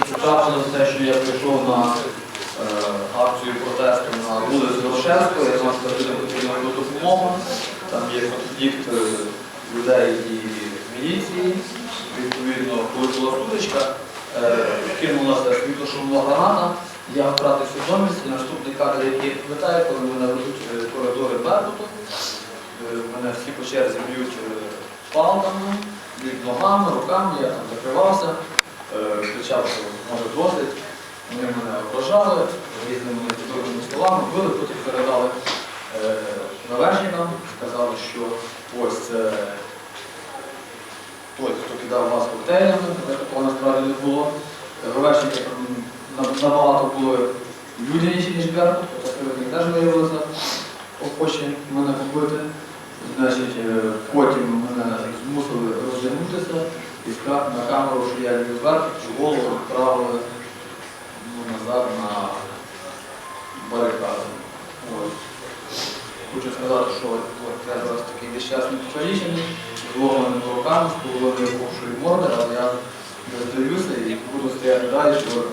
трапилося те, що я прийшов на е, акцію протесту на вулицю Рошевського, я сказав, що потрібна допомога. Там є конфлікт е, людей і міліції. Відповідно, коли була сутичка, е, кинулася світлошумова граната, я втратив свідомість. І наступний кадр, який пам'ятаю, коли мене ведуть е, коридори Беркуту, Е, Мене всі по черзі б'ють палками, ногами, руками, я там закривався, кричав, що може досить. Вони мене ображали різними недобрими словами, били, потім передали е, належникам, сказали, що ось це той, хто кидав вас коктейлями, такого насправді не було. Ровешники набагато були людяніші, ніж Беркут, тобто вони теж виявилися охочі мене побити. Значить, е, потім мене змусили роздягнутися і сказати на камеру, що я не що голову відправили ну, назад на барикаду. Хочу сказати, що я зараз такий нещасний покалічений, з зломаними руками, з половиною похшої морди, але я не здаюся і буду стояти далі, щоб